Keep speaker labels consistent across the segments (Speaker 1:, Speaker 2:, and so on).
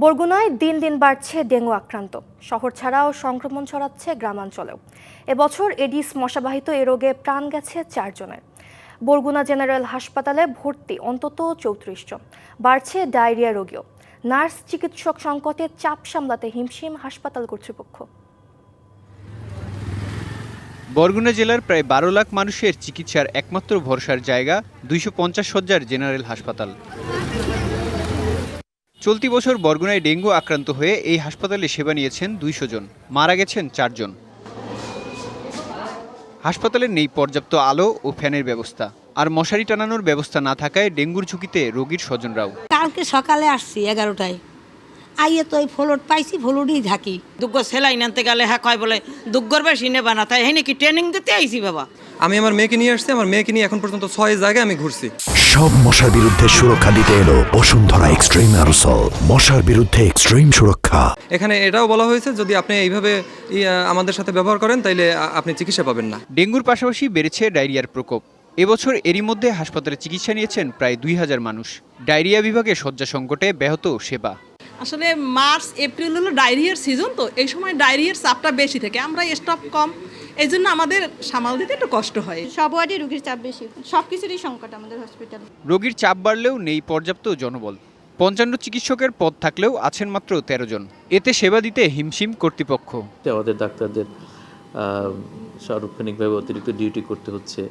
Speaker 1: বরগুনায় দিন দিন বাড়ছে ডেঙ্গু আক্রান্ত। শহর ছাড়াও সংক্রমণ ছড়াচ্ছে গ্রামাঞ্চলেও। এবছর এডিস মশাবাহিত এ রোগে প্রাণ গেছে চারজনের। বরগুনা জেনারেল হাসপাতালে ভর্তি অন্তত চৌত্রিশ জন। বাড়ছে ডায়রিয়া রোগীও। নার্স চিকিৎসক সংকটে চাপ সামলাতে হিমশিম হাসপাতাল কর্তৃপক্ষ।
Speaker 2: বরগুনা জেলার প্রায় বারো লাখ মানুষের চিকিৎসার একমাত্র ভরসার জায়গা দুইশো পঞ্চাশ সজ্জার জেনারেল হাসপাতাল। চলতি বছর বরগুনায় ডেঙ্গু আক্রান্ত হয়ে এই হাসপাতালে সেবা নিয়েছেন দুইশো জন। মারা গেছেন চারজন। হাসপাতালে নেই পর্যাপ্ত আলো ও ফ্যানের ব্যবস্থা। আর মশারি টানানোর ব্যবস্থা না থাকায় ডেঙ্গুর ঝুঁকিতে রোগীর স্বজনরাও।
Speaker 3: কালকে সকালে আসছি, এগারোটায়। আইয়ে তো ওই ফ্লোট পাইছি ফ্লোটেই থাকি।
Speaker 4: দুগ্গ সেলাই আনতে গেলে হ্যাঁ কয় বলে দুগ্গর বেশি নেবা না তাই হেনে কি ট্রেনিং দিতে আইছি বাবা?
Speaker 5: আমি আমার মেয়েকে নিয়ে আসছি আমার মেয়েকে নিয়ে এখন পর্যন্ত ছয় জায়গায় আমি ঘুরছি।
Speaker 6: সব মশার বিরুদ্ধে সুরক্ষা দিতে এলো বসুন্ধরা এক্সট্রিম অ্যারোসল। মশার বিরুদ্ধে এক্সট্রিম সুরক্ষা।
Speaker 5: এখানে এটাও বলা হয়েছে যদি আপনি এইভাবে আমাদের সাথে ব্যবহার করেন তাইলে আপনি চিকিৎসা পাবেন না।
Speaker 2: ডেঙ্গুর পাশাপাশি বেড়েছে ডায়রিয়ার প্রকোপ। এবছর এরই মধ্যে হাসপাতালে চিকিৎসা নিয়েছেন প্রায় দুই হাজার মানুষ। ডায়রিয়া বিভাগে শয্যা সংকটে ব্যাহত সেবা।
Speaker 7: আসলে মার্চ এপ্রিল হলো ডায়রিয়ার সিজন তো এই সময় ডায়রিয়ার চাপটা বেশি থাকে। আমরা স্টপ কম এই জন্য আমাদের সামাল দিতে একটু কষ্ট হয়।
Speaker 8: সব ওয়ার্ডে রুগীর চাপ বেশি। সব কিছুরই সংকট আমাদের হসপিটালে
Speaker 2: রোগীর চাপ বাড়লেও নেই পর্যাপ্ত জনবল। পঞ্চান্ন চিকিৎসকের পদ থাকলেও আছেন মাত্র তেরো জন। এতে সেবা দিতে হিমশিম কর্তৃপক্ষ।
Speaker 9: আমাদের ডাক্তারদের সার্বক্ষণিকভাবে অতিরিক্ত ডিউটি করতে হচ্ছে।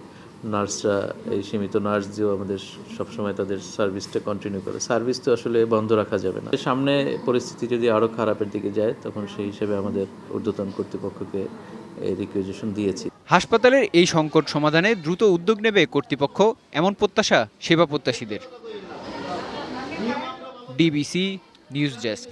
Speaker 9: নার্সরা, এই সীমিত নার্স দিয়েও আমাদের সবসময় তাদের সার্ভিসটা কন্টিনিউ করে। সার্ভিস তো আসলে বন্ধ রাখা যাবে না। সামনে পরিস্থিতি যদি আরও খারাপের দিকে যায়, তখন সেই হিসেবে আমাদের ঊর্ধ্বতন কর্তৃপক্ষকে এই রিকুইজিশন দিয়েছি।
Speaker 2: হাসপাতালের এই সংকট সমাধানে দ্রুত উদ্যোগ নেবে কর্তৃপক্ষ, এমন প্রত্যাশা সেবা প্রত্যাশীদের। DBC news desk.